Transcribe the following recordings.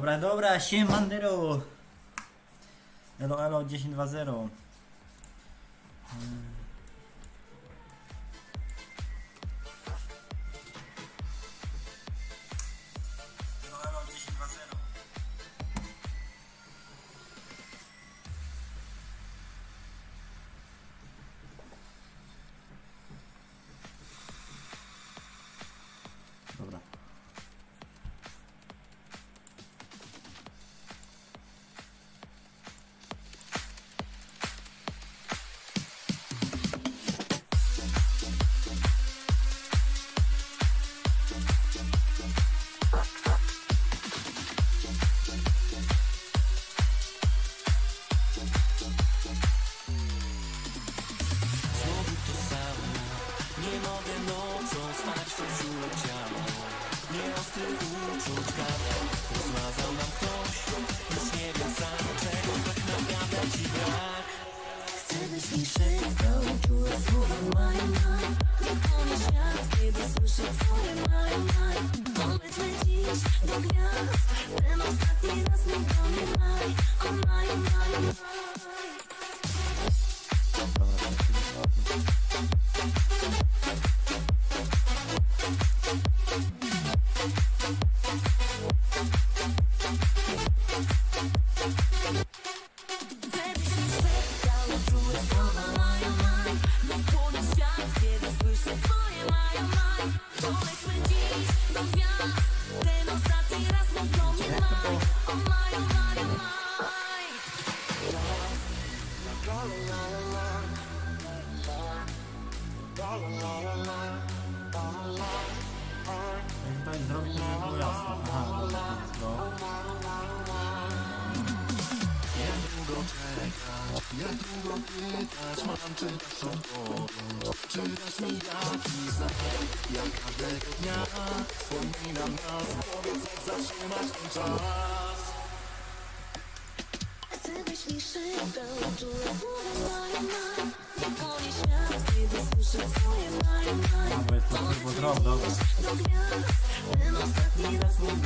Dobra, dobra, siemanderu! Elo, elo, 10.2.0 Jak długo pytać mam, czy dasz odpowiedź Czy dasz mi jakiś znak Ja każdego dnia wspominam nas Powiedz jak zatrzymać ten czas Nie boli świat, kiedy słyszę swoje moje mam to ostatni raz mnie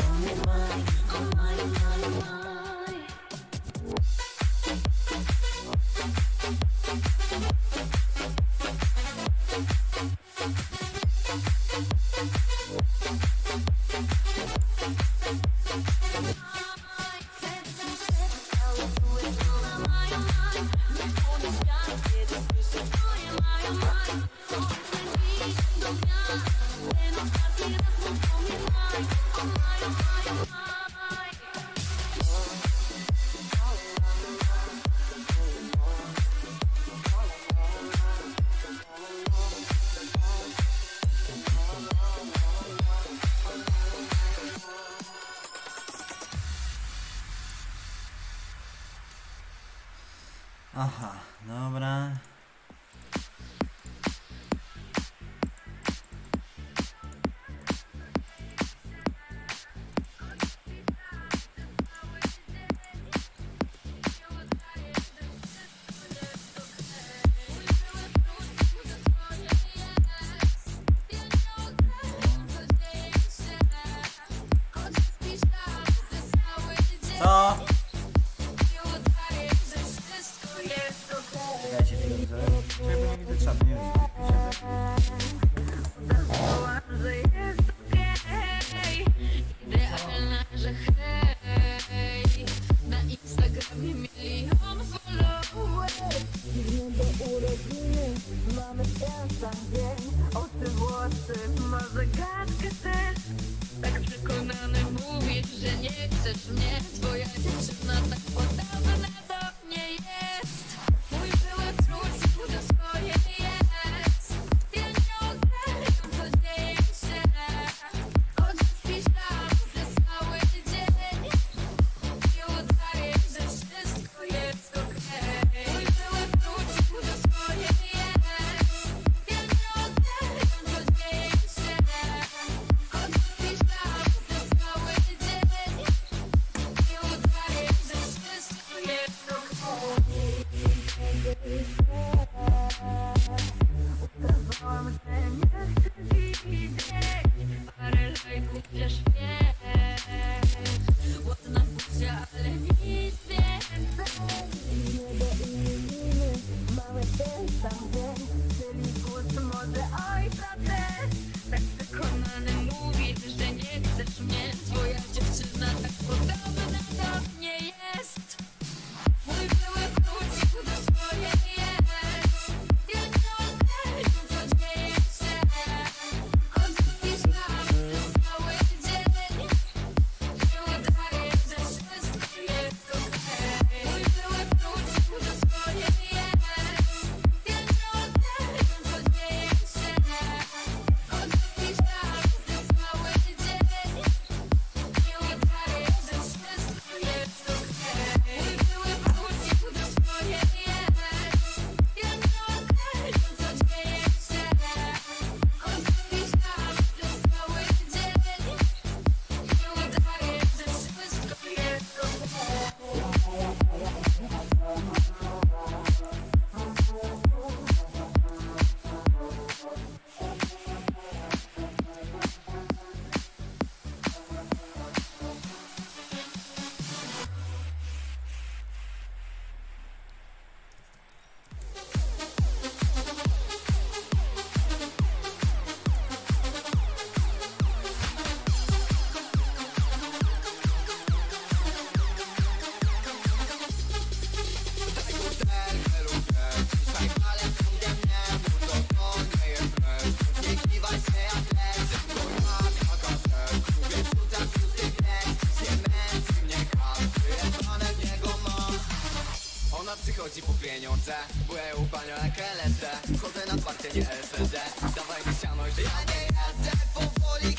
pieniądze. Byłem u panią jak LSD Chodzę na twarcie, nie SLD Dawaj mi siano, ja nie jadę. Powoli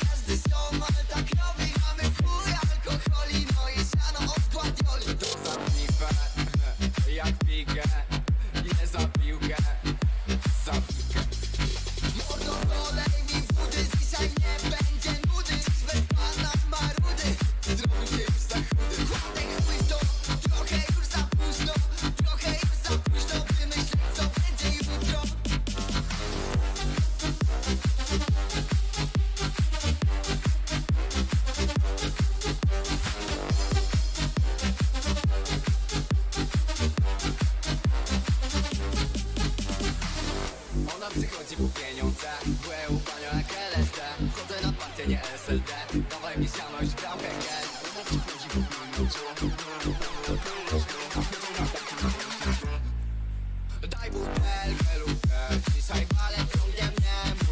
Daj butelkę lub dzisiaj palę ciągnie mnie